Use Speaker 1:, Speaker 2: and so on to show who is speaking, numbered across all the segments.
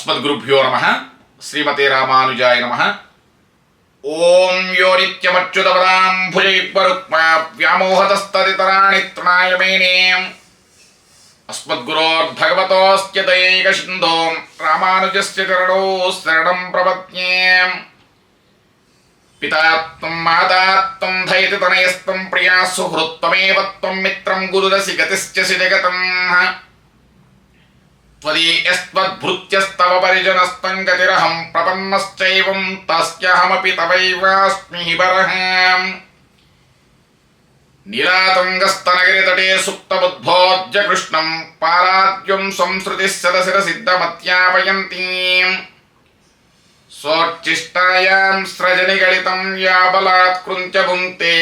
Speaker 1: अस्मद्गुरुभ्यो नम। श्रीमते राजा नम। ओं यो नित्यमच्युतपदां भुजैक्वरुक्मा सिंधो राज अस्मद्गुरोर्भगवतोऽस्त्यतैकसिन्धों रामानुजस्य चरणौ पिता माता प्रिया सुहृत्मे त्वं मित्रं, गुरुरसि त्वदीयस्त्वद्भृत्यस्तव परिजनस्तङ्गतिरहम् प्रपन्नश्चैवम् तस्यहमपि तवैवास्मि हि बर्हाम् निरातङ्गस्तनगिरितटे सुप्तबुद्धोऽद्य कृष्णम् पाराद्युम् संसृतिः सदशिरसिद्धमत्यापयन्तीम् सोच्चिष्टायाम् स्रजनिगणितम् या बलात् कृञ्चभुङ्क्ते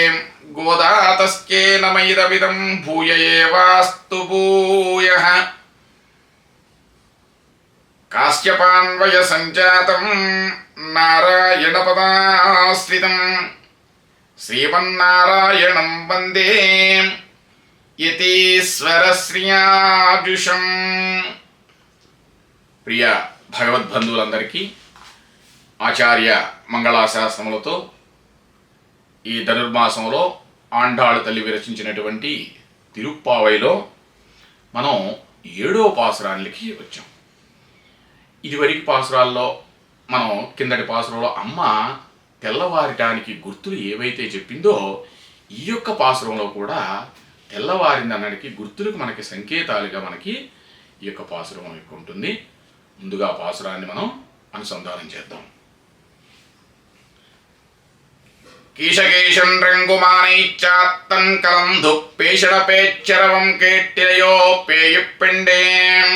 Speaker 1: गोदातस्केन मैदमिदम् भूय एवास्तु भूयः కాశ్యపాన్వయ సంజాతం నారాయణ పదాశ్రితం శ్రీమన్నారాయణం వందే యతీశ్వర శ్రియాజుషం ప్రియ భగవద్బంధువులందరికీ ఆచార్య మంగళాశాసనములతో ఈ ధనుర్మాసంలో ఆండాళు తల్లి విరచించినటువంటి తిరుప్పావైలో మనం ఏడో పాసురానికి వచ్చాం ఇదివరకు పాసురాల్లో మనం కిందటి పాసురంలో అమ్మ తెల్లవారటానికి గుర్తులు ఏవైతే చెప్పిందో ఈ యొక్క పాసురంలో కూడా తెల్లవారిందనడానికి గుర్తులకు మనకి సంకేతాలుగా మనకి ఈ యొక్క పాసురం యొక్క ఉంటుంది ముందుగా పాసురాన్ని మనం అనుసంధానం చేద్దాం கீஷகேஷன் ரெங்குமானைச்சாத்தன் கலந்து பேஷட பேச்சரவம் கேட்டிலையோ பேயுப்பெண்டேன்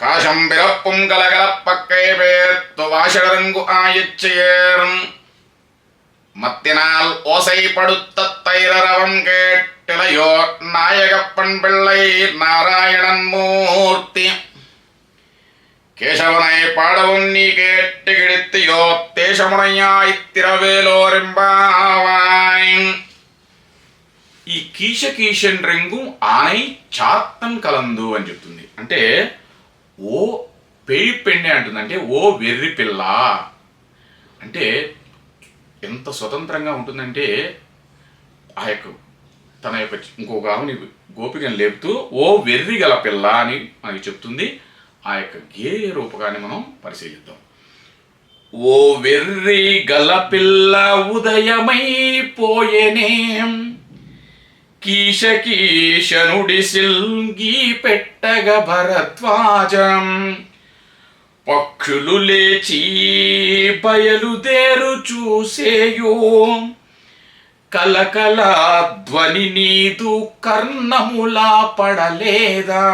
Speaker 1: காஷம் பிறப்பும் கலகலப்பக்கை பேர்த்து வாஷடரங்கு ஆயிச்சேரும் மத்தினால் ஓசை படுத்த தைரரவம் கேட்டிலையோ நாயகப்பன் பிள்ளை நாராயணன் மூர்த்தி கேசவனை பாடவும் நீ கேட்டு கிழித்தியோ தேசமுனையாய் திரவேலோரெம்பாவாய் ఈ కీష కీషన్ రంగు ఆనై చాత్తం కలందు అని చెప్తుంది అంటే ఓ పేయి పెన్నే అంటుంది అంటే ఓ వెర్రి పిల్ల. అంటే ఎంత స్వతంత్రంగా ఉంటుందంటే ఆ యొక్క తన యొక్క ఇంకొక ఆమెని గోపికను లేపుతూ ఓ వెర్రి గల పిల్ల అని మనకి చెప్తుంది. ఆ యొక్క గేయ రూపకాన్ని మనం పరిశీలిద్దాం. ఓ వెర్రి గల పిల్ల ఉదయమైపోయేనేం. పోయేనేం కీశనుడి సిల్గి పెట్టగ భరద్వాజం. పక్షులు లేచి బయలుదేరు చూసేయో. కలకల ధ్వని నీదు కర్ణములా పడలేదా?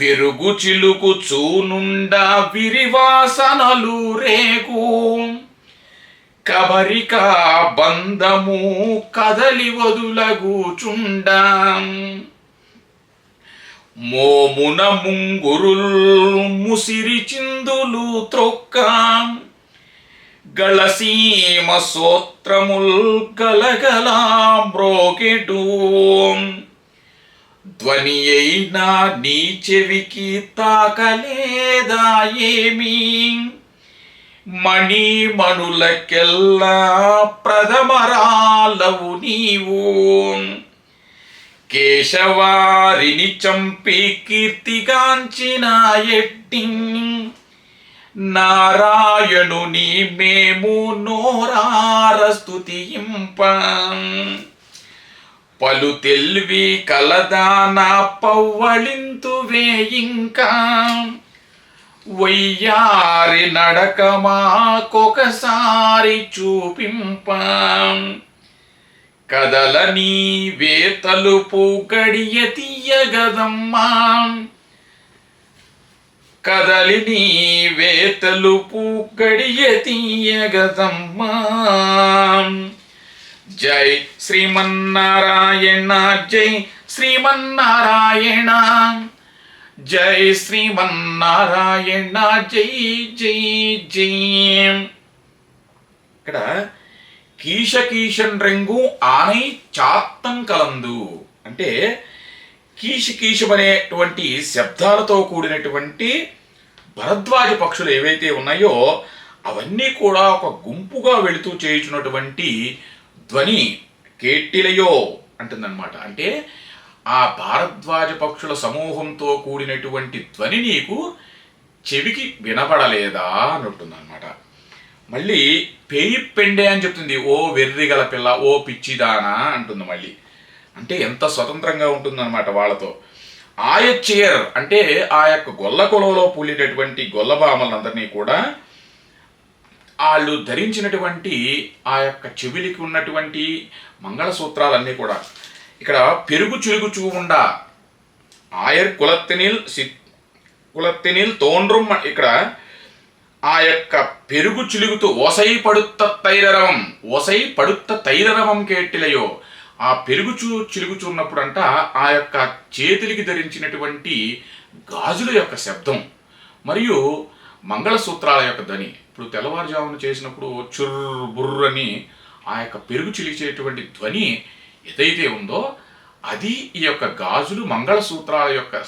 Speaker 1: పెరుగు చిలుకు చూనుండా విరివాసనలు రేగు. కబరిక బంధము కదలి వదులగూచుండా మోమున ముంగురుల్ ముసిరి చిందులు త్రొక్కాం. గళసీమ సోత్రముల్ గలగలా ధ్వని అయినా నీ చెవికి తాకలేదా ఏమీ? మణిమణులకెల్లా ప్రథమరాలవు నీవు. కేశవారిని చంపి కీర్తిగాంచిన ఎట్టి నారాయణుని మేము నోరార స్థుతింప పలు తెల్వి కలదాన పవ్వళింతు వేయింకా వయ్యారి నడక మాకొకసారి చూపింప. కదల నీవే తలుపు గడియ తీయగదమ్మా కదలి నీవే తలుపు గడియ తీయగదమ్మా జై శ్రీమన్నారాయణ జై శ్రీమన్నారాయణ. జై శ్రీమన్నారాయణ జై జై జై. ఇక్కడ కీష కీషన్ రంగు ఆనై చాత్తం కలందు. అంటే కీషి కీషమనేటువంటి శబ్దాలతో కూడినటువంటి భరద్వాజ పక్షులు ఏవైతే ఉన్నాయో అవన్నీ కూడా ఒక గుంపుగా వెళుతూ చేయుచున్నటువంటి ధ్వని కేటిలయో అంటుందన్నమాట. అంటే ఆ భారద్వాజ పక్షుల సమూహంతో కూడినటువంటి ధ్వని నీకు చెవికి వినపడలేదా అని ఉంటుందన్నమాట మళ్ళీ పేయి పెండే అని చెప్తుంది. ఓ వెర్రిగల పిల్ల ఓ పిచ్చిదానా అంటుంది మళ్ళీ. అంటే ఎంత స్వతంత్రంగా ఉంటుందన్నమాట వాళ్ళతో. ఆయ ఆయచేర్ అంటే ఆ యొక్క గొల్ల కొలలో పూలినటువంటి గొల్లబామలందరినీ కూడా వాళ్ళు ధరించినటువంటి ఆ యొక్క చెవిలికి ఉన్నటువంటి మంగళసూత్రాలన్నీ కూడా ఇక్కడ పెరుగు చిలుగుచూ ఉండా ఆయర్ కులత్తినిల్ సి కులత్తినిల్ తోండ్రం ఇక్కడ ఆ యొక్క పెరుగు చిలుగుతూ ఒసై పడుత్త తైరరవం ఒసై పడుత్త తైరరవం కేటిలయో. ఆ పెరుగు చూ చిలుగుచున్నప్పుడంట ఆ యొక్క చేతులకి ధరించినటువంటి గాజుల యొక్క శబ్దం. మరియు మంగళసూత్రాల యొక్క ధ్వని. ఇప్పుడు తెల్లవారుజామున చేసినప్పుడు చుర్రు బుర్రని ఆ యొక్క పెరుగు చిలిచేటువంటి ధ్వని ఏదైతే ఉందో అది ఈ యొక్క గాజులు మంగళసూత్రాల యొక్క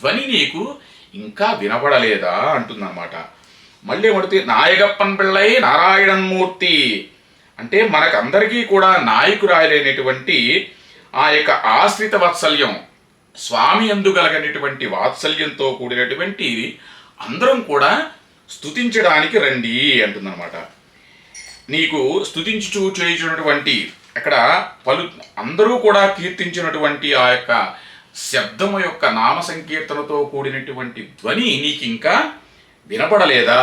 Speaker 1: ధ్వని నీకు ఇంకా వినపడలేదా అంటుందన్నమాట. మళ్ళీ ఏమడితే నాయగప్పన్ పిళ్ళై నారాయణన్ మూర్తి. అంటే మనకందరికీ కూడా నాయకురాయలైనటువంటి ఆ యొక్క ఆశ్రిత వాత్సల్యం స్వామి ఎందు కలగనటువంటి వాత్సల్యంతో కూడినటువంటి అందరం కూడా స్థుతించడానికి రండి అంటుందన్నమాట. నీకు స్థుతించుచూ చేయుచున్నటువంటి అక్కడ పలు అందరూ కూడా కీర్తించినటువంటి ఆ యొక్క శబ్దము యొక్క నామ సంకీర్తనతో కూడినటువంటి ధ్వని నీకు ఇంకా వినపడలేదా?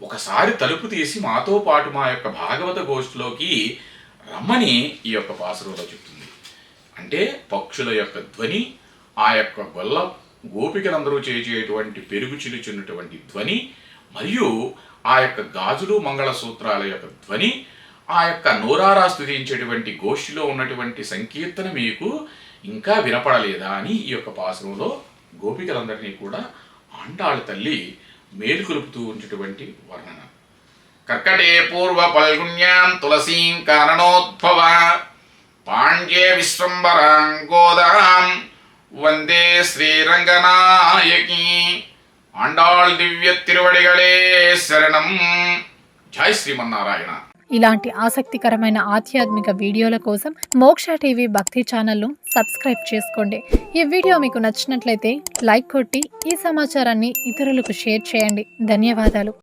Speaker 1: ఒకసారి తలుపు తీసి మాతో పాటు మా యొక్క భాగవత గోష్ఠిలోకి రమ్మని ఈ యొక్క పాసరులో చెప్తుంది. అంటే పక్షుల యొక్క ధ్వని ఆ యొక్క గొల్ల గోపికలందరూ చేసేటువంటి పెరుగు చిలుచున్నటువంటి ధ్వని మరియు ఆ యొక్క గాజులు మంగళసూత్రాల యొక్క ధ్వని ఆ యొక్క నోరారా స్థుతించేటువంటి గోష్ఠిలో ఉన్నటువంటి సంకీర్తన మీకు ఇంకా వినపడలేదా అని ఈ యొక్క పాసురంలో గోపికలందరినీ కూడా ఆండాళ్ళ తల్లి మేలుకొలుపుతూ ఉన్నటువంటి వర్ణన. కర్కటే పూర్వ పల్గుణ్యాం తులసీం కారణోద్భవ పాండ్యే విశ్వంబరాం గోదాం వందే శ్రీరంగనాయకి. ఆండాళ్ దివ్య తిరువడిగలే శరణం. జై శ్రీమన్నారాయణ.
Speaker 2: ఇలాంటి ఆసక్తికరమైన ఆధ్యాత్మిక వీడియోల కోసం మోక్ష టీవీ భక్తి ఛానల్ను సబ్స్క్రైబ్ చేసుకోండి. ఈ వీడియో మీకు నచ్చినట్లయితే లైక్ కొట్టి ఈ సమాచారాన్ని ఇతరులకు షేర్ చేయండి. ధన్యవాదాలు.